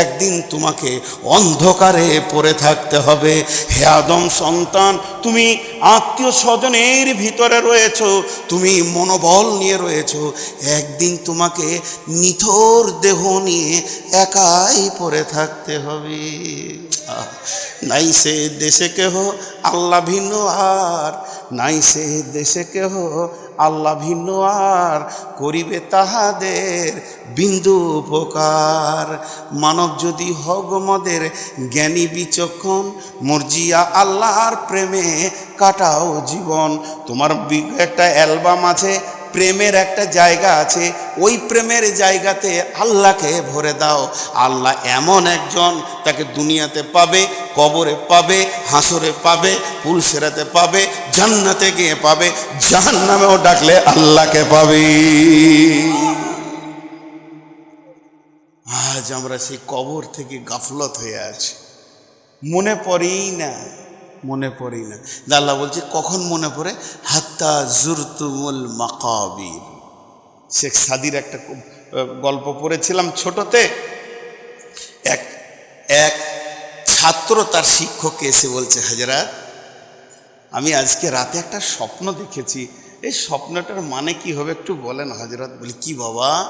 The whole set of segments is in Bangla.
একদিন তোমাকে অন্ধকারে পড়ে থাকতে হবে। হে আদম সন্তান, তুমি আত্মীয় স্বজনের ভিতরে রয়েছ, তুমি মনোবল নিয়ে রয়েছো। একদিন তোমাকে নিথর দেহ নিয়ে একাই পড়ে থাকতে হবে। নাই সে দেশে কেহ আল্লাহ ভিন্ন আর, নাই সে দেশে কেহ আল্লাহ ভিন্ন আর করিবে তাহাদের বিন্দু উপকার। মানব যদি হগমদের জ্ঞানী বিচক্ষণ, মর্জিয়া আল্লাহর প্রেমে কাটাও জীবন। তোমার একটা অ্যালবাম আছে প্রেমের একটা জায়গা আছে, ওই প্রেমের জায়গাতে আল্লাহকে ভরে দাও। আল্লাহ এমন একজন, তাকে দুনিয়াতে পাবে, কবরে পাবে, হাসরে পাবে, পুলসেরাতে পাবে, জান্নাতে গিয়ে পাবে, জাহান্নামেও ডাকলে আল্লাহকে পাবে। আজ আমরা সেই কবর থেকে গাফলত হয়ে আছি। মনে পড়েই না মনে পড়েই না। আল্লাহ বলছে, কখন মনে পড়ে? হাত্তা জুরতুমুল মাকাবির। শেখ সাদির একটা গল্প পড়েছিলাম ছোটতে। এক এক ছাত্র তার শিক্ষককে এসে বলছে, হাজরাত, আমি আজকে রাতে একটা স্বপ্ন দেখেছি। এই স্বপ্নটার মানে কি হবে একটু বলেন হজরত। বলি, কি বাবা?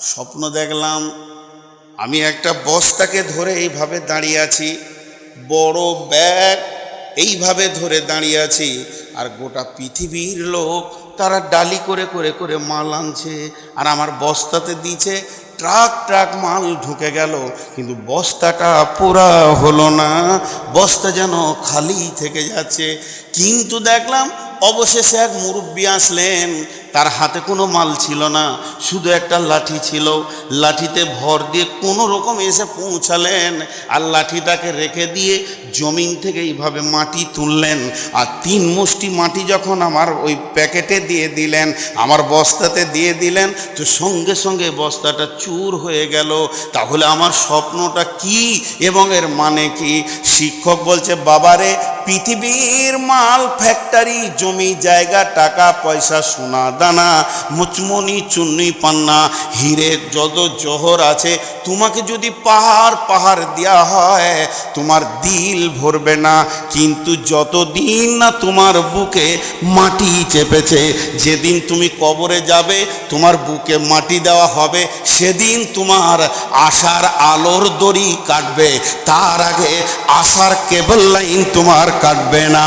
স্বপ্ন দেখলাম, আমি একটা বস্তাকে ধরে এইভাবে দাঁড়িয়ে আছি। বড় ব্যাগ এইভাবে ধরে দাঁড়িয়ে আছি। আর গোটা পৃথিবীর লোক তারা ডালি করে করে করে মাল আনছে, আর আমার বস্তাতে দিয়েছে। ট্রাক ট্রাক মাল ঢুকে গেল, কিন্তু বস্তাটা পুরা হলো না। বস্তা যেন খালি থেকে যাচ্ছে। কিন্তু দেখলাম অবশেষে এক মুরব্বী আসলেন। তার হাতে কোনো মাল ছিল না, শুধু একটা লাঠি ছিল। লাঠিতে ভর দিয়ে কোনো রকম এসে পৌঁছালেন আর লাঠিটাকে রেখে দিয়ে জমিন থেকে এইভাবে মাটি তুললেন। আর তিন মুষ্টি মাটি যখন আমার ওই প্যাকেটে দিয়ে দিলেন, আমার বস্তাতে দিয়ে দিলেন, তো সঙ্গে সঙ্গে বস্তাটা চুর হয়ে গেল। তাহলে আমার স্বপ্নটা কি এবং এর মানে কি? শিক্ষক বলছে, বাবারে, পৃথিবীর মাল, ফ্যাক্টরি, জমি, জায়গা, টাকা, পয়সা, সোনা, দানা, মুচমনি, চুন্নি, পান্না, হিরে, যত জহর আছে, তোমাকে যদি পাহাড় পাহাড় দেওয়া হয়, তোমার দিল ভরবে না। কিন্তু যতদিন না তোমার বুকে মাটি চেপেছে, যেদিন তুমি কবরে যাবে, তোমার বুকে মাটি দেওয়া হবে সেদিন তোমার আশার আলোর দড়ি কাটবে, তার আগে আশার কেবল লাইন তোমার কাটবে না।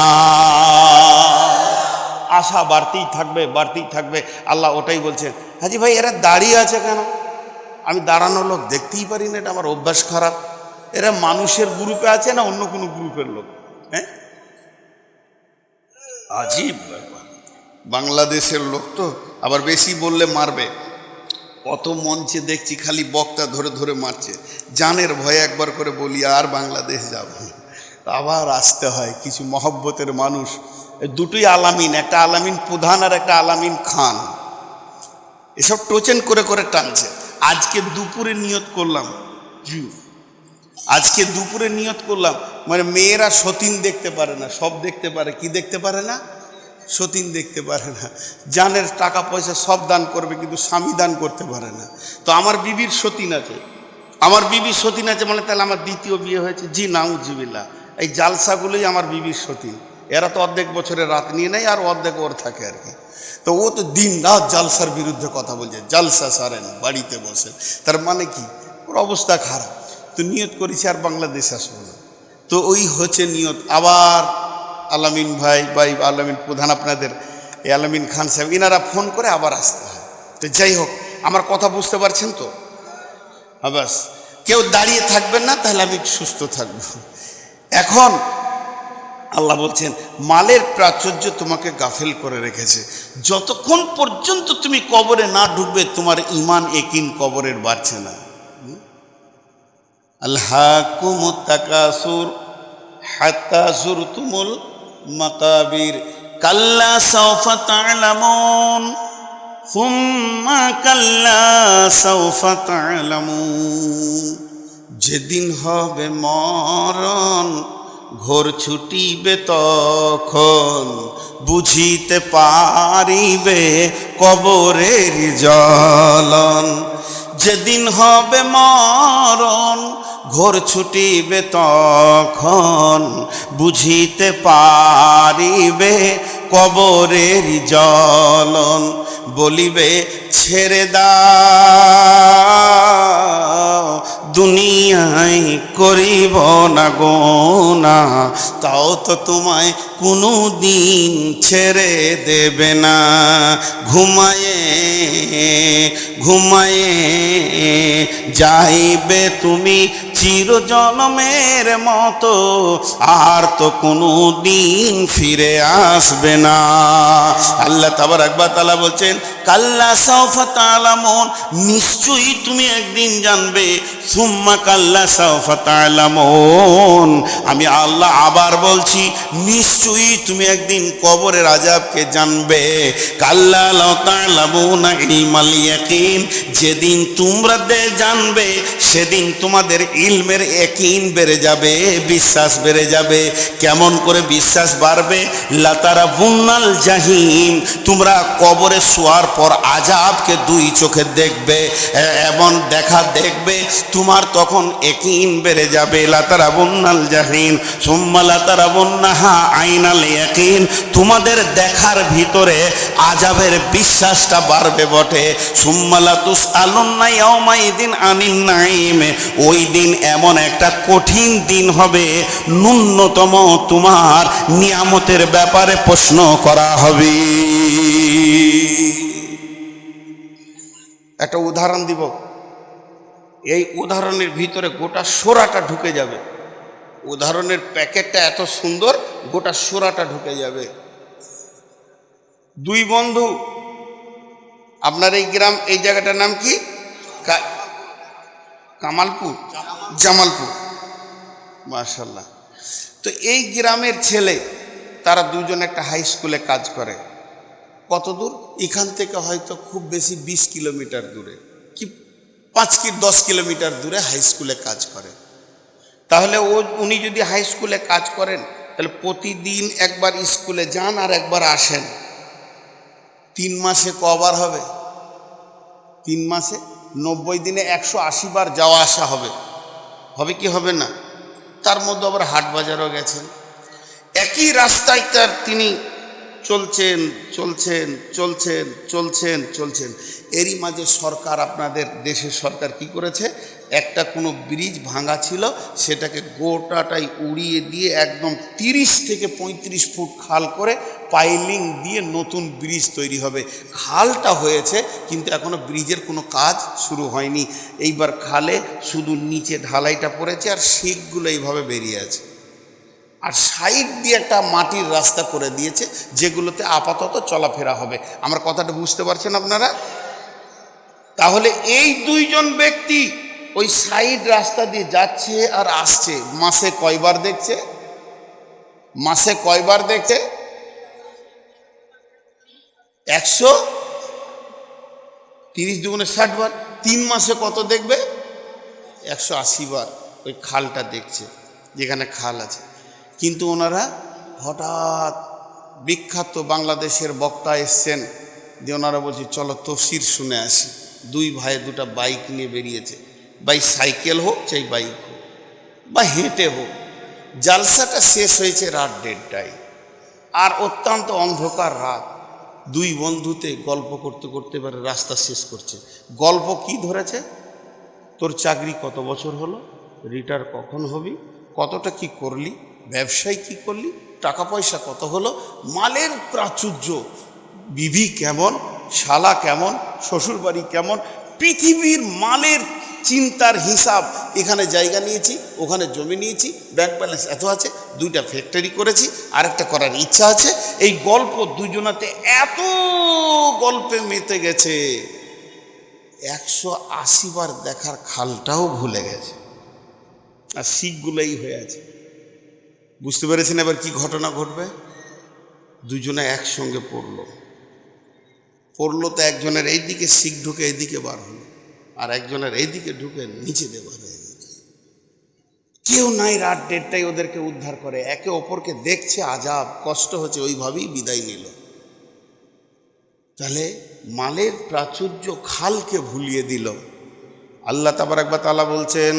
আশা বাড়তেই থাকবে বাড়তেই থাকবে। আল্লাহ ওটাই বলছেন, হাজি ভাই, এরা দাঁড়িয়ে আছে কেন? আমি দাঁড়ানো লোক দেখতেই পারি না, এটা আমার অভ্যাস খারাপ। এরা মানুষের গ্রুপে আছে না অন্য কোনো গ্রুপের লোক? হ্যাঁ? আজীব বাংলাদেশের লোক তো আবার বেশি বললে মারবে। অত মঞ্চে দেখছি খালি বক্তা ধরে ধরে মারছে। জানের ভয়ে একবার করে বলি, আর বাংলাদেশ যাব। আবার আসতে হয় কিছু মহব্বতের মানুষ। দুটোই আলামিন, একটা আলামিন প্রধান আর একটা আলামিন খান। এসব টোচেন করে করে টানছে। আজকে দুপুরে নিয়ত করলাম, জি। আজকে দুপুরে নিয়ত করলাম মানে মেয়েরা সতীন দেখতে পারে না, সব দেখতে পারে, কি দেখতে পারে না? সতীন দেখতে পারে না। জানের টাকা পয়সা সব দান করবে, কিন্তু স্বামী দান করতে পারে না। তো আমার বিবির সতীন আছে। আমার বিবির সতীন আছে মানে তাহলে আমার দ্বিতীয় বিয়ে হয়েছে। জি নাউ নাউজিবিল্লা এই জালসাগুলোই আমার বিবির সতীন। এরা তো অর্ধেক বছরে রাত নিয়ে নেয়, আর অর্ধেক ওর থাকে আর কি। তো ও তো দিন রাত জালসার বিরুদ্ধে কথা বলছে। জালসা সারেন, বাড়িতে বসেন। তার মানে কি? ওর অবস্থা খারাপ। তো নিয়ত করেছি আর বাংলাদেশ আসব না। তো ওই হচ্ছে নিয়ত। আবার আলামিন ভাই ভাই আলামিন, প্রধান আপনাদের, এই আলামিন খান সাহেব, ইনারা ফোন করে আবার আসতে হয়। তো যাই হোক, আমার কথা বুঝতে পারছেন তো? হ্যাঁ বাস, কেউ দাঁড়িয়ে থাকবেন না, তাহলে আমি সুস্থ থাকব। এখন আল্লাহ বলছেন, মালের প্রাচুর্য তোমাকে গাফেল করে রেখেছে। যতক্ষণ পর্যন্ত তুমি কবরে না ঢুকবে, তোমার ইমান একিন কবরের বাড়ছে না। আল্লাহ কুমুত্তাকাসুর হাত্তা জুরতুমুল মাকাবির, কাল্লা সাউফা তা'লামুন কাল্লা সাউফা তা'লামুন। যেদিন হবে মরণ, ঘোর ছুটিবে তখন, বুঝিতে পারিবে কবরের জ্বলন। যেদিন হবে মরণ ঘোর ছুটিবে তখন বুঝিতে পারিবে কবরের জলন বলিবে ছেড়ে দাও। দুনিয়ায় করিব না গোনা তাও তো তোমায় কোনো দিন ছেড়ে দেবে না। ঘুমায়ে ঘুমায়ে যাইবে তুমি চিরজনমের মতো, আর তো কোনো দিন ফিরে আসবে না। আল্লাহ তাবার একবার তালা বলছেন কাল্লা সৌফা তালামন নিশ্চয়ই তুমি একদিন জানবে, সুম্মা কাল্লা সৌফা তালামন আমি আল্লাহ আবার বলছি, নিশ্চয়ই তুমি একদিন কবরের আজাবকে জানবে। কাল্লা লতালামুনা ইলমাল ইয়াকিন, যেদিন তোমরা জানবে, সেদিন তোমাদের ইলমের একিন বেড়ে যাবে, বিশ্বাস বেড়ে যাবে। কেমন করে বিশ্বাস বাড়বে? লাতারা বুন্নাল জাহিম তোমরা কবরে শোয়ার পর আজাবকে দুই চোখে দেখবে, এমন দেখা দেখবে, তোমার তখন একিন বেড়ে যাবে। লাতারা বুন্নাল জাহিম সোম্মা লাতারা বন্যাহা আইনাল ইয়াকিন, তোমাদের দেখার ভিতরে আজাবের বিশ্বাসটা বাড়বে বটে। সুম্মালাতুস আলুন্না ইয়াউমাইদিন আনিন নাইমে ওই দিন এমন একটা কঠিন দিন হবে, ন্যূনতম তোমার নিয়ামতের ব্যাপারে প্রশ্ন করা হবে। একটা উদাহরণ দিব। এই উদাহরণের ভিতরে গোটা সোরাটা ঢুকে যাবে। উদাহরণের প্যাকেটটা এত সুন্দর গোটা সোরাটা ঢুকে যাবে। দুই বন্ধু আপনার এই গ্রাম এই জায়গাটার নাম কি? কামালপুর? জামালপুর। মার্শাল্লাহ তো এই গ্রামের ছেলে তারা দুজন একটা হাই স্কুলে কাজ করে। কত দূর? এখান থেকে হয়তো খুব বেশি বিশ কিলোমিটার দূরে, কি পাঁচ কি দশ কিলোমিটার দূরে হাই স্কুলে কাজ করে। তাহলে ও, উনি যদি হাই স্কুলে কাজ করেন, তাহলে প্রতিদিন একবার স্কুলে যান আর একবার আসেন। তিন মাসে কবার হবে? তিন মাসে? নব্বই দিনে একশো আশি বার যাওয়া আসা হবে। হবে কি হবে না? তার মধ্যে আবার হাট বাজারও গেছেন। একই রাস্তায় তার তিনি চলছেন চলছেন চলছেন চলছেন চলছেন। এরই মাঝে সরকার আপনাদের দেশের সরকার কি করেছে? একটা কোনো ব্রিজ ভাঙা ছিল, সেটাকে গোটাটাই উড়িয়ে দিয়ে একদম তিরিশ থেকে পঁয়ত্রিশ ফুট খাল করে পাইলিং দিয়ে নতুন ব্রিজ তৈরি হবে। খালটা হয়েছে, কিন্তু এখনও ব্রিজের কোনো কাজ শুরু হয়নি। এইবার খালে শুধু নিচে ঢালাইটা পড়েছে আর শিকগুলো এইভাবে বেরিয়ে আছে। আর সাইড দিয়ে একটা মাটির রাস্তা করে দিয়েছে, যেগুলোতে আপাতত চলাফেরা হবে। আমার কথাটা বুঝতে পারছেন আপনারা? তাহলে এই দুইজন ব্যক্তি ওই সাইড রাস্তা দিয়ে যাচ্ছে আর আসছে। মাসে কয়বার দেখছে? মাসে কয়বার দেখছে? একশো তিরিশ দুগুণে ষাট বার। তিন মাসে কত দেখবে? একশো আশি বার ওই খালটা দেখছে, যেখানে খাল আছে। কিন্তু ওনারা হঠাৎ বিখ্যাত বাংলাদেশের বক্তা এসছেন যে ওনারা বলছে, চলো তফসির শুনে আসি। দুই ভাই দুটা বাইক নিয়ে বেরিয়েছে। বাই সাইকেল হোক, চাই বাইক হোক বা হেঁটে হোক, জালসাটা শেষ হয়েছে রাত দেড়টায়। আর অত্যন্ত অন্ধকার রাত। দুই বন্ধুতে গল্প করতে করতে এবারে রাস্তা শেষ করছে। গল্প কি ধরেছে? তোর চাকরি কত বছর হলো? রিটায়ার কখন হবি? কতটা কি করলি? ব্যবসায় কি করলি? টাকা পয়সা কত হলো? মালের প্রাচুর্য বিবি কেমন? শালা কেমন? শ্বশুরবাড়ি কেমন? পৃথিবীর মালের চিন্তার হিসাব এখানে জায়গা নিয়েছি, ওখানে জমি নিয়েছি ব্যাংক ব্যালেন্স এত আছে, দুইটা ফ্যাক্টরি করেছি, আরেকটা করার ইচ্ছা আছে। এই গল্প দুজনাতে এত গল্পে মেতে গেছে। একশো আশি বার দেখার খালটাও ভুলে গেছে। আর শিখগুলোই হয়ে আছে। বুঝতে পেরেছেন এবার কি ঘটনা ঘটবে? দুজনে একসঙ্গে পড়ল। পড়ল তো একজনের এই দিকে শিখ ঢুকে এইদিকে বার হলো, আর একজনের এইদিকে ঢুকে নিচে দেবার হয়ে কেউ নাই রাত দেড়টাই ওদেরকে উদ্ধার করে, একে অপরকে দেখছে, আজাব, কষ্ট হচ্ছে, ওইভাবেই বিদায় নিল। তাহলে মালের প্রাচুর্য খালকে ভুলিয়ে দিল। আল্লাহ তাবার একবার তালা বলছেন